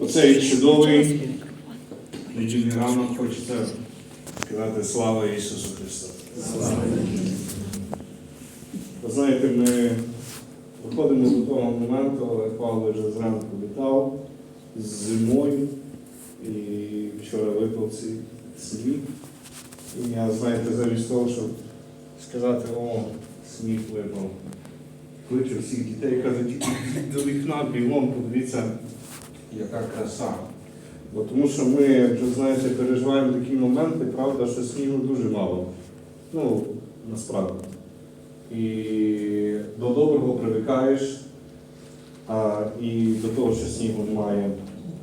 Оцей чудовий недільний ранок хочеться сказати слава Ісусу Христу. Ви знаєте, ми виходимо до того моменту, але Павло вже зранку вітав з зимою і вчора випав цей сніг. І я, знаєте, замість того, щоб сказати, о, сніг випав. Кличу всіх дітей, кажуть, до вікна бігом, подивіться, яка краса. Бо тому що ми, вже знаєте, переживаємо такі моменти, правда, що снігу дуже мало. Ну, насправді. І до доброго привикаєш, а, і до того, що снігу немає.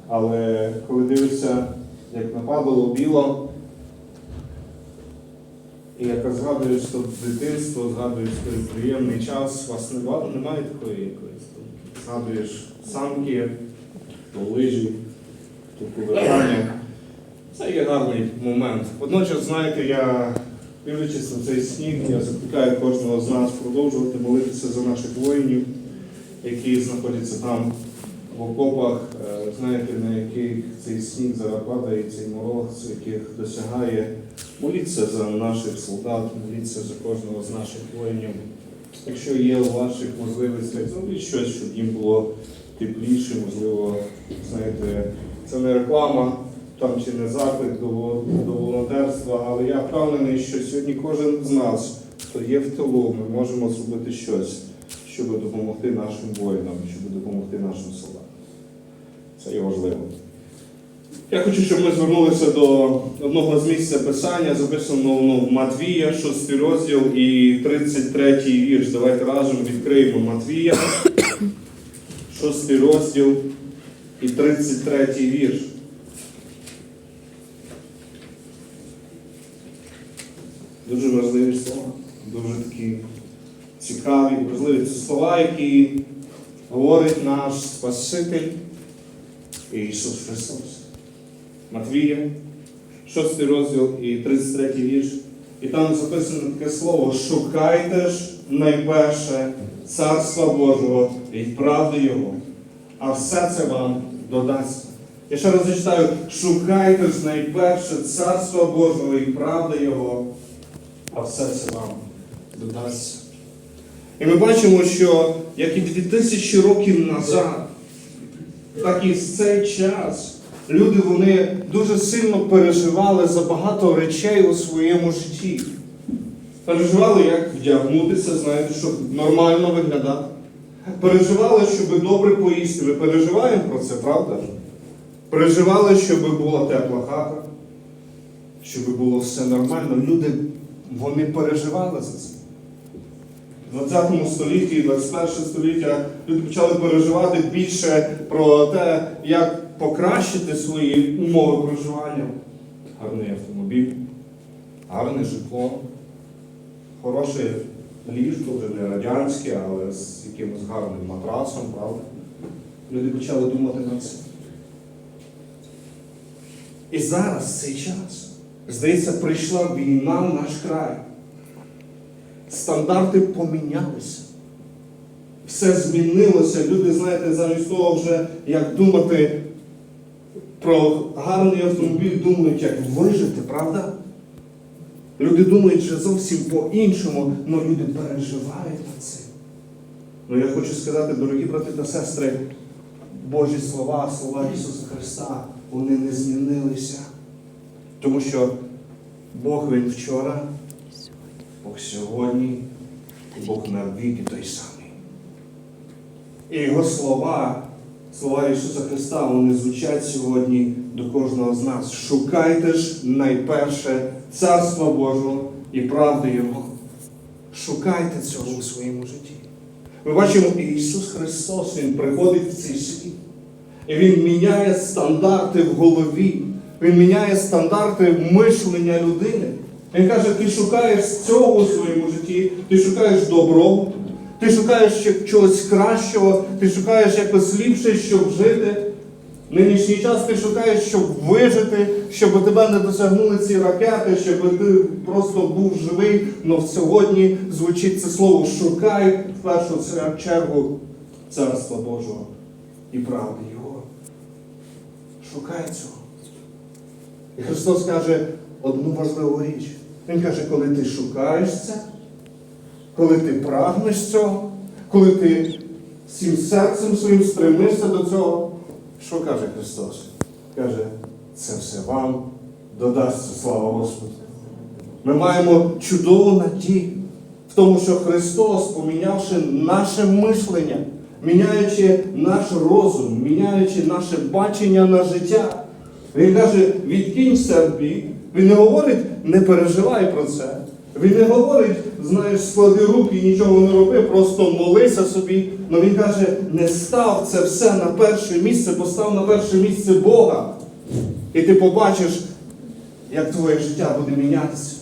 Але коли дивишся, як нападало біло, і як згадуєш то дитинство, згадуєш той приємний час, у вас нема- немає такої якоїсь. Згадуєш санки, то лижі, то повертання. Це є гарний момент. Водночас, знаєте, я, дивлячись на цей сніг, я закликаю кожного з нас продовжувати молитися за наших воїнів, які знаходяться там в окопах, е, знаєте, на яких цей сніг зараз падає, цей мороз, яких досягає. Моліться за наших солдат, моліться за кожного з наших воїнів. Якщо є у ваших можливостях, зробіть щось, щоб їм було тепліше, можливо, знаєте, це не реклама там чи не заклик до, до волонтерства, але я впевнений, що сьогодні кожен з нас, хто є в тилу, ми можемо зробити щось, щоб допомогти нашим воїнам, щоб допомогти нашим солдатам. Це є важливо. Я хочу, щоб ми звернулися до одного з місця писання, записаного ну, Матвія, 6 розділ і 33 вірш. Давайте разом відкриємо Матвія, 6 розділ і 33 вірш. Дуже важливі слова, дуже такі цікаві, важливі це слова, які говорить наш Спаситель Ісус Христос. Матвія, 6 розділ і 33 вірш. І там записано таке слово: шукайте ж найперше Царства Божого і правди Його, а все це вам додасться. Я ще раз зачитаю, шукайте ж найперше Царства Божого і правди Його, а все це вам додасться. І ми бачимо, що як і 2000 років назад, так і в цей час люди вони дуже сильно переживали за багато речей у своєму житті. Переживали, як вдягнутися, знаєте, щоб нормально виглядати. Переживали, щоб добре поїсти. Ми переживаємо про це, правда? Переживали, щоб була тепла хата, щоб було все нормально. Люди вони переживали за це. В 20 столітті і 21 століття люди почали переживати більше про те, як покращити свої умови проживання. Гарний автомобіль, гарне житло, хороше ліжко, вже не радянське, але з якимось гарним матрасом, правда? Люди почали думати на це. І зараз цей час, здається, прийшла війна в наш край стандарти помінялися. Все змінилося. Люди, знаєте, замість того вже як думати про гарний автомобіль, думають, як вижити, правда? Люди думають вже зовсім по-іншому, але люди переживають на це. Ну я хочу сказати, дорогі брати та сестри, Божі слова, слова Ісуса Христа, вони не змінилися. Тому що Бог Він вчора, Бог сьогодні, Бог навіки той самий. І Його слова, слова Ісуса Христа, вони звучать сьогодні до кожного з нас. Шукайте ж найперше Царства Божого і правди Його. Шукайте цього у своєму житті. Ми бачимо, Ісус Христос, Він приходить в цей світ. І Він міняє стандарти в голові. Він міняє стандарти мишлення людини. Він каже, ти шукаєш цього у своєму житті, ти шукаєш добробуту, ти шукаєш чогось кращого, ти шукаєш якось ліпше, щоб жити. Нинішній час ти шукаєш, щоб вижити, щоб тебе не досягнули ці ракети, щоб ти просто був живий. Але сьогодні звучить це слово шукай в першу чергу Царства Божого і правди Його. Шукай цього. І Христос каже одну важливу річ. Він каже, коли ти шукаєш це, коли ти прагнеш цього, коли ти всім серцем своїм стремишся до цього, що каже Христос? Каже, це все вам додасться, слава Господу. Ми маємо чудову надію в тому, що Христос, помінявши наше мишлення, міняючи наш розум, міняючи наше бачення на життя, Він каже, відкинься в бік. Він не говорить, не переживай про це. Він не говорить, знаєш, склади руки нічого не роби, просто молися собі. Але він каже, не став це все на перше місце, постав на перше місце Бога. І ти побачиш, як твоє життя буде мінятися.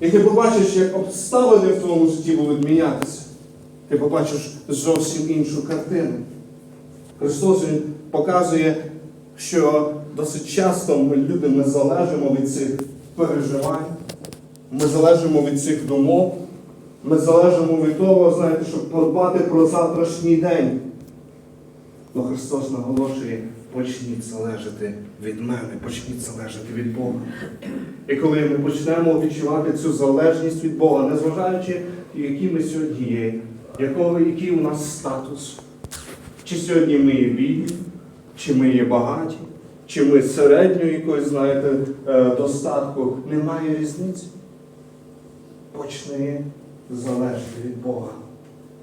І ти побачиш, як обставини в твоєму житті будуть мінятися. Ти побачиш зовсім іншу картину. Христос Він показує, що досить часто ми люди ми залежимо від цих переживань, ми залежимо від цих думок, ми залежимо від того, знаєте, щоб подбати про завтрашній день. Но Христос наголошує, почніть залежати від мене, почніть залежати від Бога. І коли ми почнемо відчувати цю залежність від Бога, незважаючи, які ми сьогодні є, якого, який у нас статус, чи сьогодні ми є бідні, чи ми є багаті, чи ми середньої якоїсь, знаєте, е, достатку, немає різниці. Почни залежати від Бога.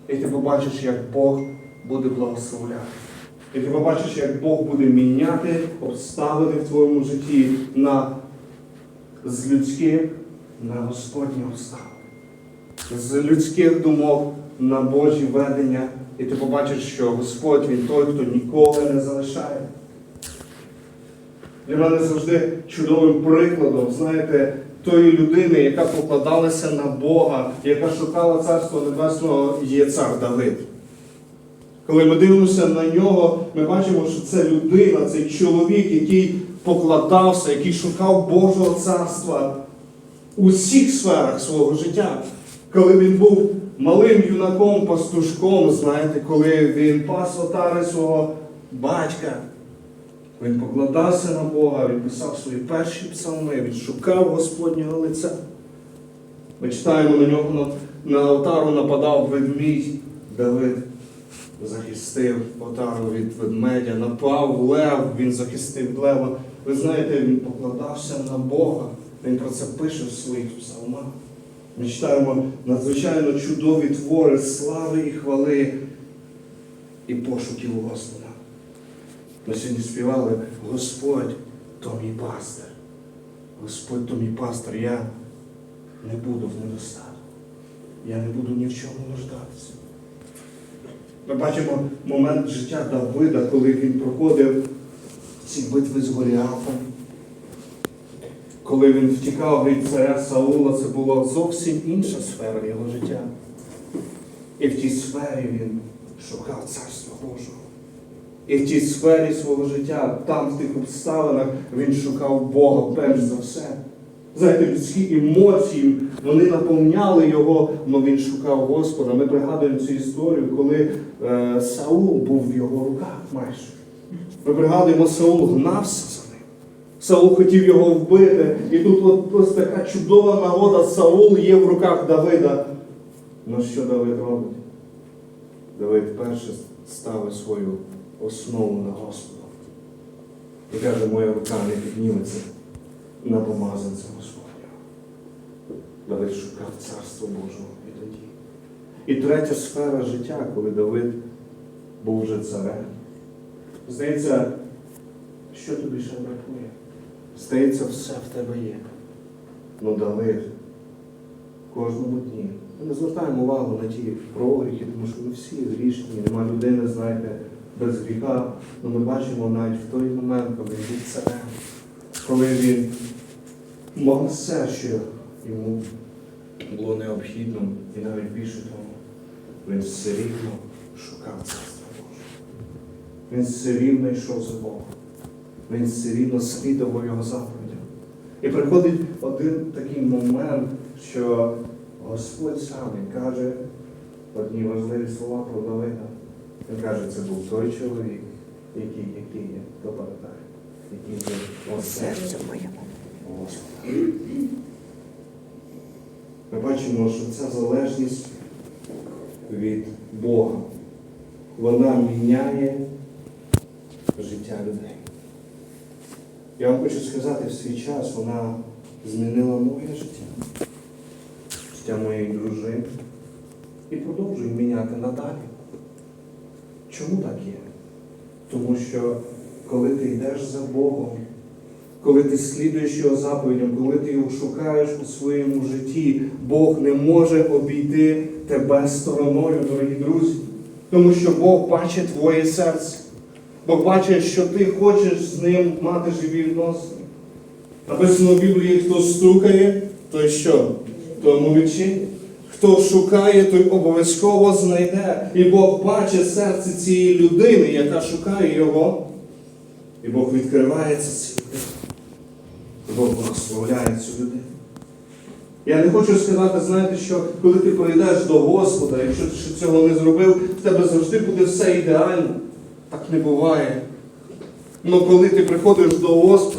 І ти побачиш, як Бог буде благословляти. І ти побачиш, як Бог буде міняти обставини в твоєму житті на з людських на Господні обставини. З людських думок на Божі ведення. І ти побачиш, що Господь Він той, хто ніколи не залишає. Для мене завжди чудовим прикладом, знаєте, тої людини, яка покладалася на Бога, яка шукала Царство Небесного, є цар Давид. Коли ми дивимося на нього, ми бачимо, що це людина, цей чоловік, який покладався, який шукав Божого царства у всіх сферах свого життя. Коли він був малим юнаком, пастушком, знаєте, коли він пас отари свого батька, він покладався на Бога, він писав свої перші псалми, він шукав Господнього лиця. Ми читаємо на нього на, отару нападав ведмідь Давид захистив отару від ведмедя, напав лев, він захистив лева. Ви знаєте, він покладався на Бога. Він про це пише в своїх псалмах. Ми читаємо надзвичайно чудові твори слави і хвали і пошуків Господа. Ми сьогодні співали Господь то мій пастир. Господь то мій пастир. Я не буду в недостатку. Я не буду ні в чому нуждатися. Ми бачимо момент життя Давида, коли він проходив ці битви з Голіафом. Коли він втікав від царя Саула, це була зовсім інша сфера його життя. І в тій сфері він шукав царства Божого. І в тій сфері свого життя, там, в тих обставинах, він шукав Бога перш за все. Знаєте, людські емоції, вони наповняли його, але він шукав Господа. Ми пригадуємо цю історію, коли е, Саул був в його руках майже. Ми пригадуємо, Саул гнався за ним. Саул хотів його вбити. І тут от ось така чудова нагода, Саул є в руках Давида. Ну що Давид робить? Давид перше ставить свою основу на Господа. І каже, моя рука не підніметься на помазанця Господня. Давид шукав царство Божого і тоді. І третя сфера життя, коли Давид був вже царем. Здається, що тобі ще бракує? Здається, все в тебе є. Ну Давид кожному дні. Ми не звертаємо увагу на ті прогріхи, тому що ми всі грішні, нема людини, знаєте, без гріха. Але ми бачимо навіть в той момент, коли він царем, коли він мав все, що йому було необхідно, і навіть більше того, він все рівно шукав царство Боже. Він все рівно йшов за Богом. Він все рівно слідував його заповідям. І приходить один такий момент, що Господь сам каже одні важливі слова про Давида. Він каже, це був той чоловік, який, який є, хто пам'ятає. у оце. серцю моєму. Ми бачимо, що ця залежність від Бога, вона міняє життя людей. Я вам хочу сказати, в свій час вона змінила моє життя, життя моєї дружини і продовжує міняти надалі. Чому так є? Тому що коли ти йдеш за Богом, коли ти слідуєш його заповідям, коли ти його шукаєш у своєму житті, Бог не може обійти тебе стороною, дорогі друзі. Тому що Бог бачить твоє серце. Бог бачить, що ти хочеш з ним мати живі відносини. Написано в Біблії, хто стукає, той що? Тому відчинить. Хто шукає, той обов'язково знайде. І Бог бачить серце цієї людини, яка шукає його. І Бог відкривається цій людині. І Бог благословляє цю людину. Я не хочу сказати, знаєте, що коли ти прийдеш до Господа, якщо ти ще цього не зробив, в тебе завжди буде все ідеально. Так не буває. Але коли ти приходиш до Господа,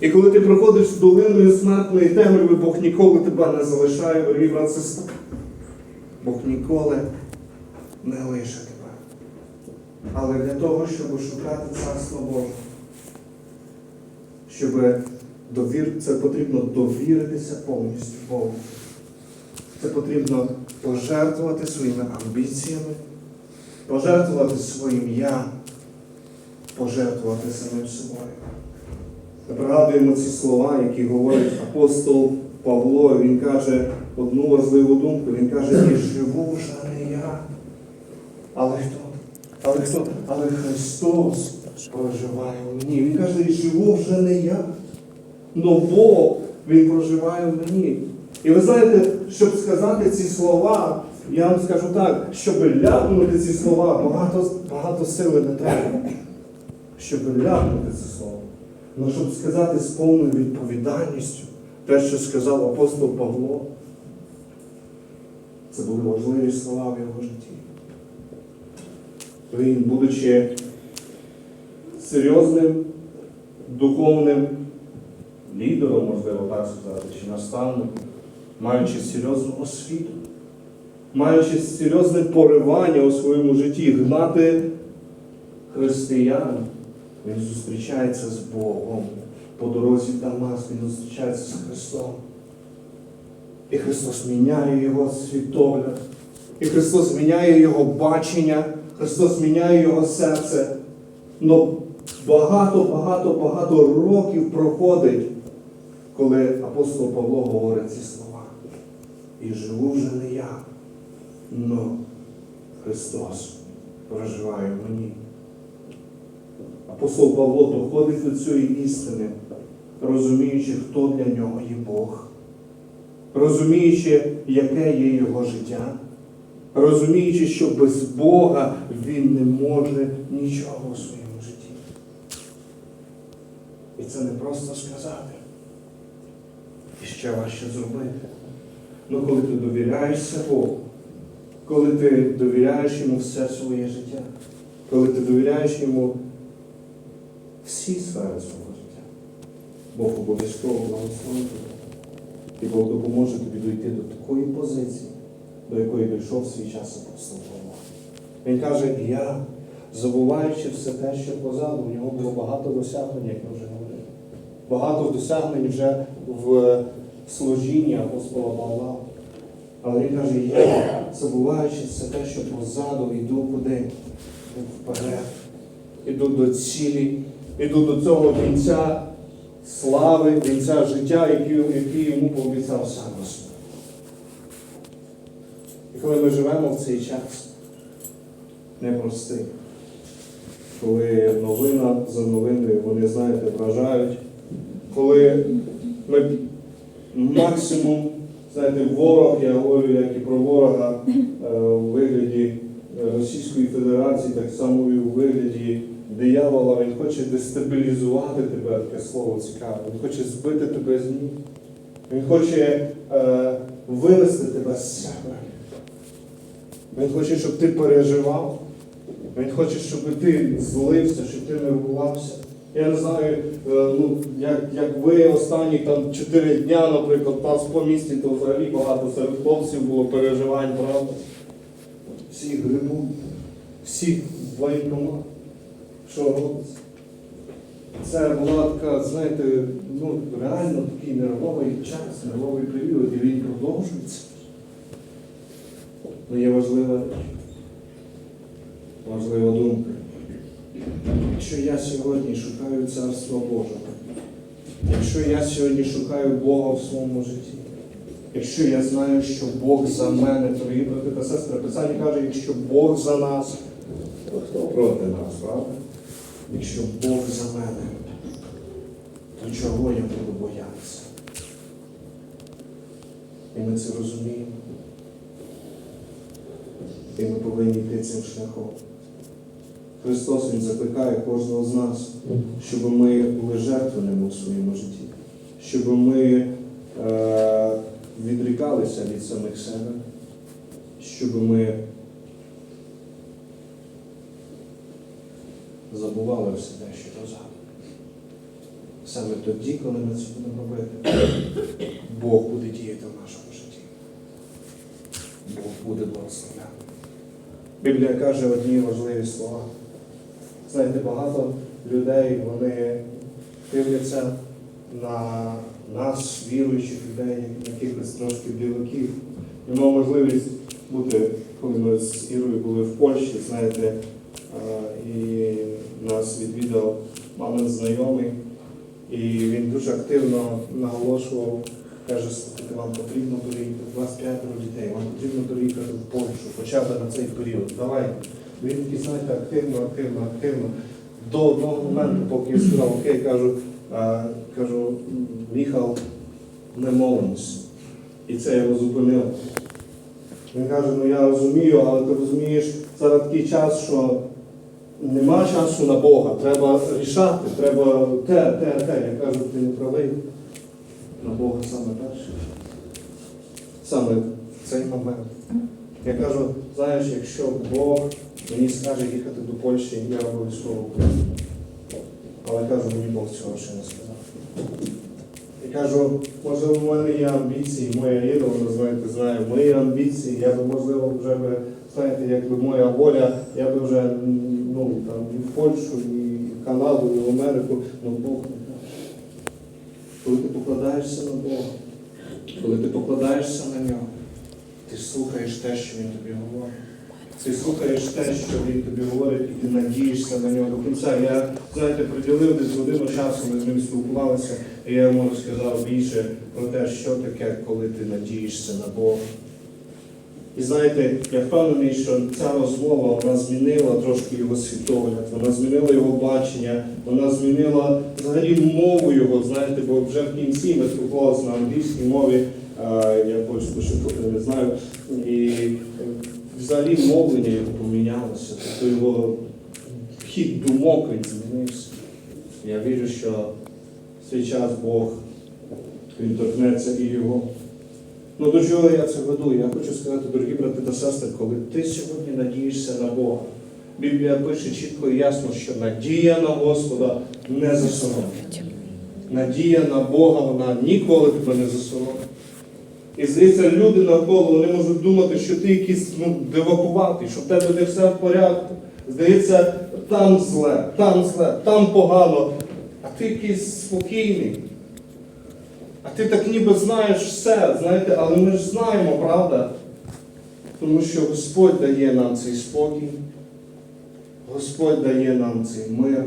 і коли ти приходиш долиною смертної темряви, Бог ніколи тебе не залишає, дорогі брат. Бог ніколи не лише тебе. Але для того, щоб шукати Царство Боже, щоб довір... це потрібно довіритися повністю Богу. Це потрібно пожертвувати своїми амбіціями, пожертвувати своїм я, пожертвувати самим собою. Пригадуємо ці слова, які говорить апостол Павло. Він каже одну важливу думку. Він каже, і живу вже не я. Але хто? Але хто? Але Христос проживає в мені. Він каже, і живу вже не я. Но Бог, Він проживає в мені. І ви знаєте, щоб сказати ці слова, я вам скажу так, щоб ляпнути ці слова, багато, багато сили не треба. Щоб ляпнути це слово. Але щоб сказати з повною відповідальністю те, що сказав апостол Павло, це були важливі слова в його житті. Він, будучи серйозним, духовним лідером, можливо так сказати, чи наставником, маючи серйозну освіту, маючи серйозне поривання у своєму житті, гнати християн, він зустрічається з Богом. По дорозі в Дамаск він зустрічається з Христом. І Христос міняє його світогляд. І Христос міняє його бачення, Христос міняє його серце. Но багато, багато, багато років проходить, коли апостол Павло говорить ці слова. І живу вже не я, но Христос проживає в мені. Апостол Павло доходить до цієї істини, розуміючи, хто для нього є Бог, розуміючи, яке є його життя, розуміючи, що без Бога він не може нічого у своєму житті. І це не просто сказати. І ще важче зробити. Ну, коли ти довіряєшся Богу, коли ти довіряєш йому все своє життя, коли ти довіряєш йому всі сфери свого життя, Бог обов'язково благословить. І Бог допоможе тобі дойти до такої позиції, до якої дійшов свій час апостол Павло. Він каже, я, забуваючи все те, що позаду, у нього було багато досягнень, як ми вже говорили. Багато досягнень вже в служінні апостола Павла. Але він каже, я, забуваючи все те, що позаду, йду куди? Йду вперед. Іду до цілі, іду до цього кінця слави, кінця життя, який, йому пообіцяв сам Господь. І коли ми живемо в цей час, непростий, коли новина за новиною, вони, знаєте, вражають, коли ми максимум, знаєте, ворог, я говорю, як і про ворога е, у вигляді Російської Федерації, так само і у вигляді диявола, він хоче дестабілізувати тебе, таке слово цікаве, він хоче збити тебе з ніг. Він хоче е, вивести тебе з себе. Він хоче, щоб ти переживав. Він хоче, щоб ти злився, щоб ти нервувався. Я не знаю, е, ну, як, як ви останні там 4 дня, наприклад, пас по місті, то взагалі багато серед хлопців було переживань, правда? Всі грибуть, всі воєнкомат. Що? Це була така, знаєте, ну, реально такий нервовий час, нервовий період, і він продовжується. Ну, є важлива. Важлива думка. Якщо я сьогодні шукаю Царства Божого, якщо я сьогодні шукаю Бога в своєму житті, якщо я знаю, що Бог за мене, дорогі брати та сестри, Писання каже, якщо Бог за нас, то хто проти нас, правда? Якщо Бог за мене, то чого я буду боятися? І ми це розуміємо. І ми повинні йти цим шляхом. Христос Він закликає кожного з нас, щоб ми були жертвеними у своєму житті, щоб ми е, відрікалися від самих себе, щоб ми забували все те, що позаду. Саме тоді, коли ми це будемо робити, Бог буде діяти в нашому житті. Бог буде благословляти. Біблія каже одні важливі слова. Знаєте, багато людей вони дивляться на нас, віруючих людей, як якихось трошки білоків. І мав можливість бути, коли ми з Ірою були в Польщі, знаєте, і нас відвідав мамин знайомий, і він дуже активно наголошував, каже, слухайте, вам потрібно доїхати, 25 дітей, вам потрібно доїхати в Польщу, хоча б на цей період. Давайте. Він такий, знаєте, активно, активно, активно. До одного моменту, поки я сказав, окей, кажу, а, кажу, Міхал, не молимось. І це його зупинило. Він каже, ну я розумію, але ти розумієш, зараз такий час, що нема часу на Бога, треба рішати, треба те, те, те. Я кажу, ти не правий. На Бога саме перше. Саме в цей момент. Я кажу, знаєш, якщо Бог мені скаже їхати до Польщі, я обов'язково буду. Але кажу, мені Бог цього ще не сказав. І кажу, можливо, в мене є амбіції, моя Іра, вона знаєте, знає, мої амбіції, я би, можливо, вже би, знаєте, якби моя воля, я би вже ну, там, і в Польщу, і Канаду, і в Америку, ну Бог не каже. Коли ти покладаєшся на Бога, коли ти покладаєшся на нього, ти слухаєш те, що він тобі говорить. Ти слухаєш те, що він тобі говорить, і ти надієшся на нього до кінця. Я, знаєте, приділив десь годину часу, ми з ним спілкувалися, і я йому розказав більше про те, що таке, коли ти надієшся на Бога. І знаєте, я впевнений, що ця розмова вона змінила трошки його світогляд, вона змінила його бачення, вона змінила взагалі мову його, знаєте, бо вже в кінці ми спілкувалися на англійській мові, я польську ще трохи не знаю, і взагалі мовлення його помінялося, тобто його хід думок він змінився. Я вірю, що в цей час Бог він торкнеться і його. Ну до чого я це веду? Я хочу сказати, дорогі брати та сестри, коли ти сьогодні надієшся на Бога, Біблія пише чітко і ясно, що надія на Господа не засоромить. Надія на Бога, вона ніколи тебе не засоромить. І здається, люди навколо вони можуть думати, що ти якийсь ну, дивакуватий, що в тебе не все в порядку. Здається, там зле, там зле, там погано, а ти якийсь спокійний. А ти так ніби знаєш все, знаєте, але ми ж знаємо, правда? Тому що Господь дає нам цей спокій, Господь дає нам цей мир,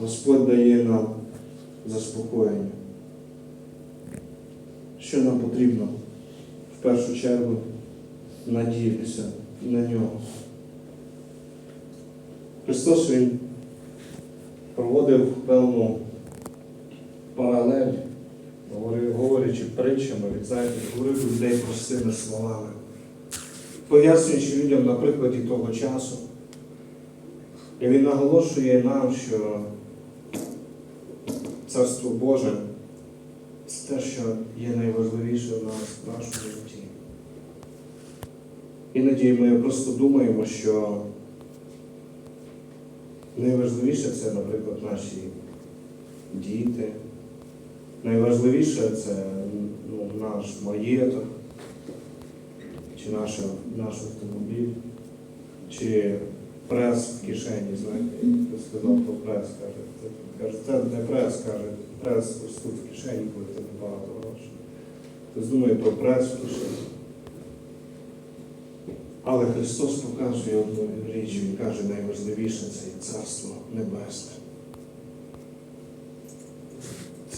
Господь дає нам заспокоєння. Що нам потрібно? В першу чергу надіятися на нього. Христос Він проводив певну паралель говорив- він знаєте, говорив до людей простими словами, пояснюючи людям на прикладі того часу. І він наголошує нам, що Царство Боже це те, що є найважливіше в нас в нашому житті. Іноді ми просто думаємо, що найважливіше це, наприклад, наші діти. Найважливіше це наш маєток, чи наш, наш автомобіль, чи прес в кишені, знаєте, хтось сказав про прес, каже, каже, це не прес, каже, прес ось тут в кишені, коли тебе багато грошей. Хтось думає про прес в кишені. Але Христос показує одну річ, Він каже, найважливіше це і Царство Небесне.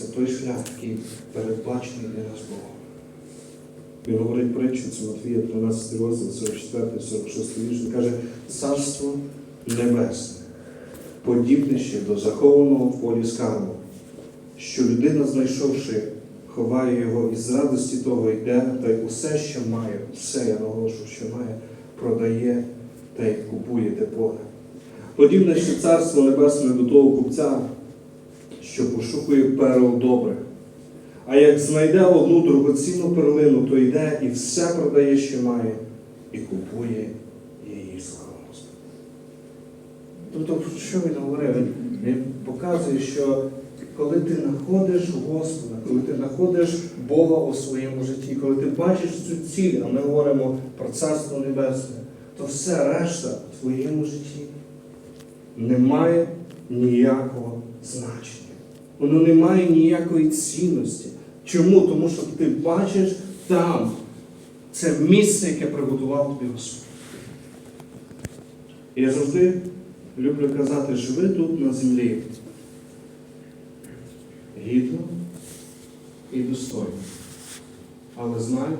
Це той шлях, який передбачений для нас Богом. Він говорить притчу, це Матвія 13 розділ, 44, 46 вірш. Він каже, Царство Небесне, подібне ще до захованого в полі скарбу, що людина, знайшовши, ховає його і з радості того йде, та й усе, що має, все я наголошую, що має, продає та й купує те поле. Подібне ще царство небесне до того купця, що пошукує перл добрих. А як знайде одну дорогоцінну перлину, то йде і все продає, що має, і купує її Господа. Тобто, що він говорив? Він показує, що коли ти знаходиш Господа, коли ти знаходиш Бога у своєму житті, коли ти бачиш цю ціль, а ми говоримо про Царство Небесне, то все решта в твоєму житті не має ніякого значення. Воно не має ніякої цінності. Чому? Тому що ти бачиш там це місце, яке приготував тобі Господь. Я завжди люблю казати, живи тут на землі. Гідно і достойно. Але знай,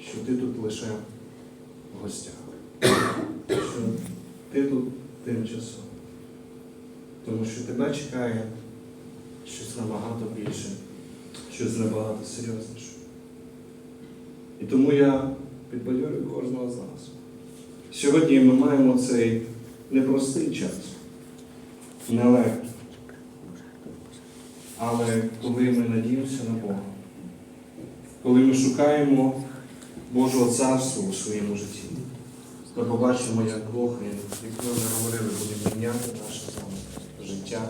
що ти тут лише в гостях. Що ти тут тимчасово. Тому що тебе чекає щось набагато більше, щось набагато серйозніше. І тому я підбадьорюю кожного з нас. Сьогодні ми маємо цей непростий час, нелегкий. Але коли ми надіємося на Бога, коли ми шукаємо Божого царства у своєму житті, то побачимо, як Бог, як ми говорили, буде міняти наше життя,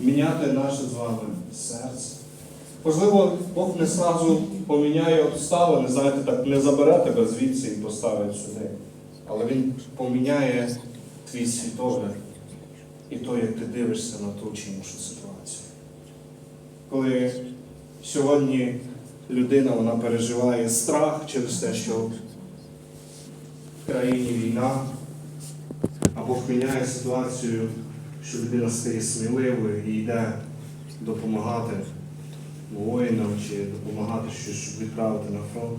міняти наше з вами серце. Можливо, Бог не зразу поміняє обставини, знаєте, так не забере тебе звідси і поставить сюди. Але Він поміняє твій світогляд і то, як ти дивишся на ту чи іншу ситуацію. Коли сьогодні людина вона переживає страх через те, що в країні війна, або міняє ситуацію, що людина стає сміливою і йде допомагати воїнам чи допомагати щось відправити на фронт.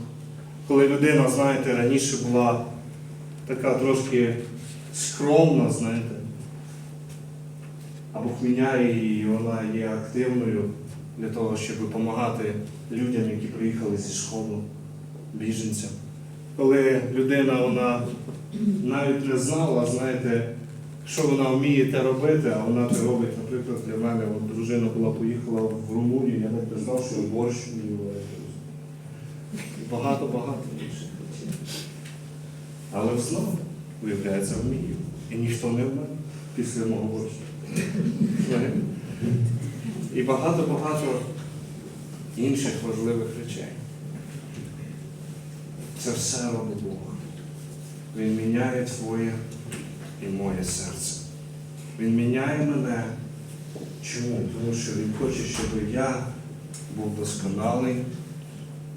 Коли людина, знаєте, раніше була така трошки скромна, знаєте, або міняє її, вона є активною для того, щоб допомагати людям, які приїхали зі Сходу, біженцям. Коли людина вона навіть не знала, знаєте, що вона вміє те робити, а вона це робить, наприклад, для мене, от дружина була поїхала в Румунію, я знав, що борщ багато-багато інших. Але знову, виявляється, вмію. І ніхто не вмер після мого борщу. І багато-багато інших важливих речей. Це все робить Бог. Він міняє твоє і моє серце. Він міняє мене. Чому? Тому що Він хоче, щоб я був досконалий,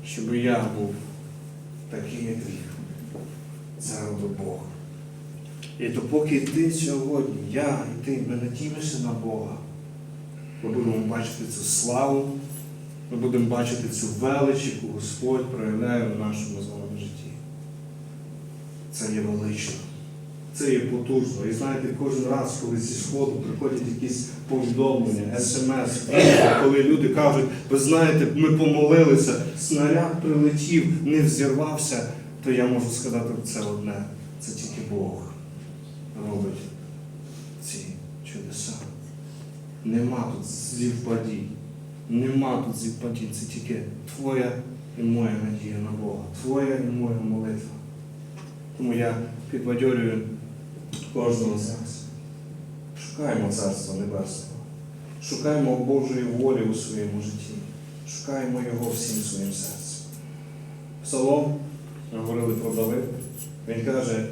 щоб я був такий, як він. Це робить Бог. І допоки ти сьогодні, я і ти, ми надіємося на Бога, ми будемо бачити цю славу, ми будемо бачити цю велич, яку Господь проявляє в нашому з вами житті. Це є велично. Це є потужно. І знаєте, кожен раз, коли зі сходу приходять якісь повідомлення, смс, коли люди кажуть, ви знаєте, ми помолилися, снаряд прилетів, не взірвався, то я можу сказати це одне. Це тільки Бог робить ці чудеса. Нема тут зівпадій. Нема тут зівпадій. Це тільки твоя і моя надія на Бога, твоя і моя молитва. Тому я підбадьорюю кожного з нас. Шукаємо Царства Небесного. Шукаємо Божої волі у своєму житті. Шукаємо Його всім своїм серцем. Псалом, ми говорили про Давид. Він каже,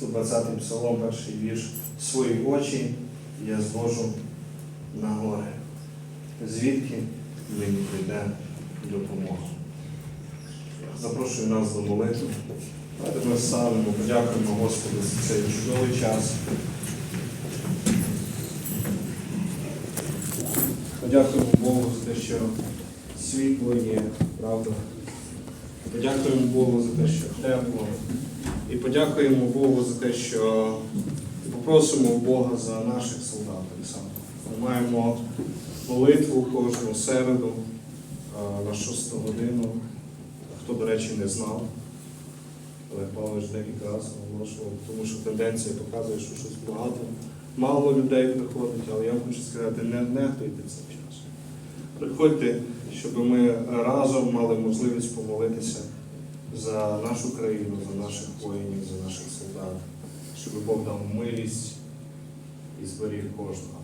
120-й псалом, перший вірш, свої очі я звожу на горе. Звідки мені прийде допомога? Запрошую нас до молитви. Давайте ми ставимо, подякуємо Господу за цей чудовий час. Подякуємо Богу за те, що світло є, правда. Подякуємо Богу за те, що тепло. І подякуємо Богу за те, що попросимо Бога за наших солдат. Ми маємо молитву кожну середу на 6 годину. Хто, до речі, не знав, але Павлович декілька разів наголошував, тому що тенденція показує, що щось багато. Мало людей приходить, але я хочу сказати, не нехтуйте цим часом. Приходьте, щоб ми разом мали можливість помолитися за нашу країну, за наших воїнів, за наших солдат, щоб Бог дав милість і зберіг кожного.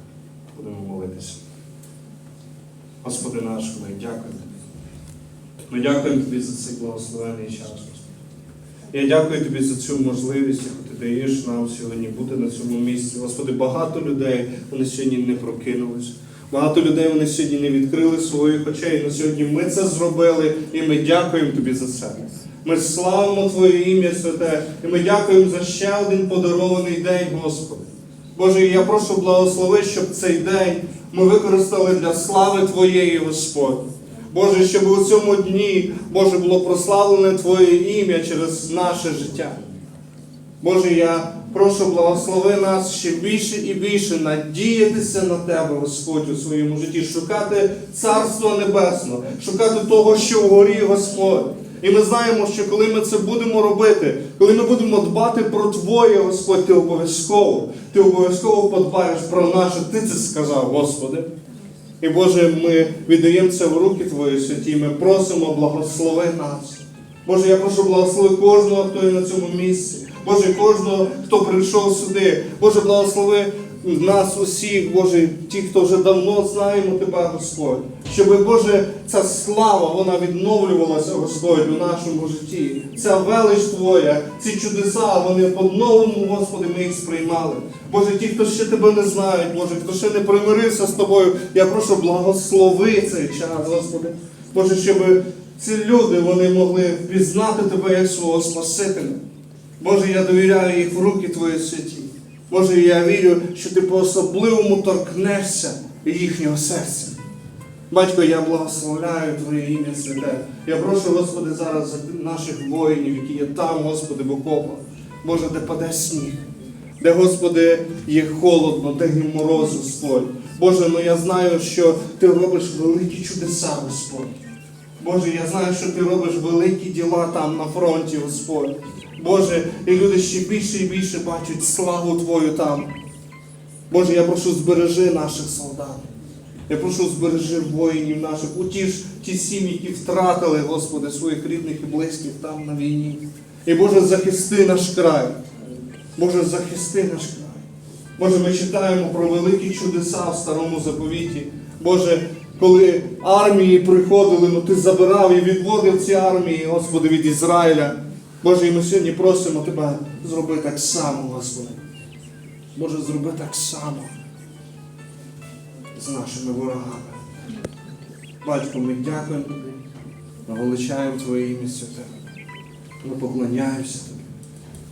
Будемо молитися. Господи наш, ми дякуємо. Ми дякуємо Тобі за цей благословений час. Я дякую Тобі за цю можливість, яку Ти даєш нам сьогодні бути на цьому місці. Господи, багато людей вони сьогодні не прокинулись. Багато людей вони сьогодні не відкрили своїх очей. але сьогодні ми це зробили і ми дякуємо Тобі за це. Ми славимо Твоє ім'я святе, і ми дякуємо за ще один подарований день, Господи. Боже, я прошу благослови, щоб цей день ми використали для слави Твоєї, Господь. Боже, щоб у цьому дні, Боже, було прославлене Твоє ім'я через наше життя. Боже, я прошу благослови нас ще більше і більше надіятися на Тебе, Господь, у своєму житті, шукати Царство Небесне, шукати того, що вгорі, Господь. І ми знаємо, що коли ми це будемо робити, коли ми будемо дбати про Твоє, Господь, Ти обов'язково, Ти обов'язково подбаєш про наше, Ти це сказав, Господи. І Боже, ми віддаємо це в руки Твої святі, ми просимо, благослови нас. Боже, я прошу благослови кожного, хто є на цьому місці. Боже, кожного, хто прийшов сюди. Боже, благослови нас усіх, Боже, ті, хто вже давно знаємо Тебе, Господь. Щоб, Боже, ця слава, вона відновлювалася, Господь, у нашому житті. Ця велич Твоя, ці чудеса, вони по-новому, Господи, ми їх сприймали. Боже, ті, хто ще тебе не знають, Боже, хто ще не примирився з тобою, я прошу благослови цей час, Господи. Боже, щоб ці люди вони могли впізнати тебе як свого Спасителя. Боже, я довіряю їх в руки Твої святі. Боже, я вірю, що ти по-особливому торкнешся їхнього серця. Батько, я благословляю Твоє ім'я святе. Я прошу, Господи, зараз за наших воїнів, які є там, Господи, в окопах. Боже, де паде сніг, де, Господи, є холодно, де є мороз, Господь. Боже, ну я знаю, що Ти робиш великі чудеса, Господь. Боже, я знаю, що ти робиш великі діла там на фронті, Господь. Боже, і люди ще більше і більше бачать славу Твою там. Боже, я прошу, збережи наших солдат. Я прошу, збережи воїнів наших, утіш ті сім'ї, які втратили, Господи, своїх рідних і близьких там на війні. І Боже, захисти наш край. Боже, захисти наш край. Боже, ми читаємо про великі чудеса в старому заповіті. Боже, коли армії приходили, ну ти забирав і відводив ці армії, Господи, від Ізраїля. Боже, і ми сьогодні просимо Тебе зроби так само, Господи. Боже, зроби так само з нашими ворогами. Батько, ми дякуємо Тобі, ми величаємо Твоє ім'я святе. Ми поклоняємося Тобі.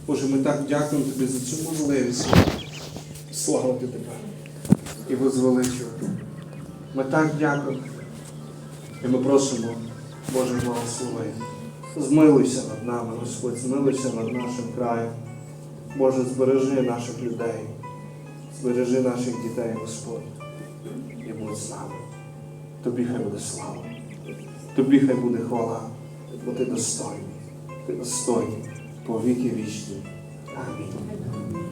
Боже, ми так дякуємо Тобі за цю можливість славити Тебе і возвеличувати. Ми так дякуємо. І ми просимо, Боже, благослови. Змилуйся над нами, Господь, змилуйся над нашим краєм. Боже, збережи наших людей, збережи наших дітей, Господь, і будь з нами. Тобі хай буде слава, тобі хай буде хвала, бо ти достойний, ти достойний по віки вічні. Амінь.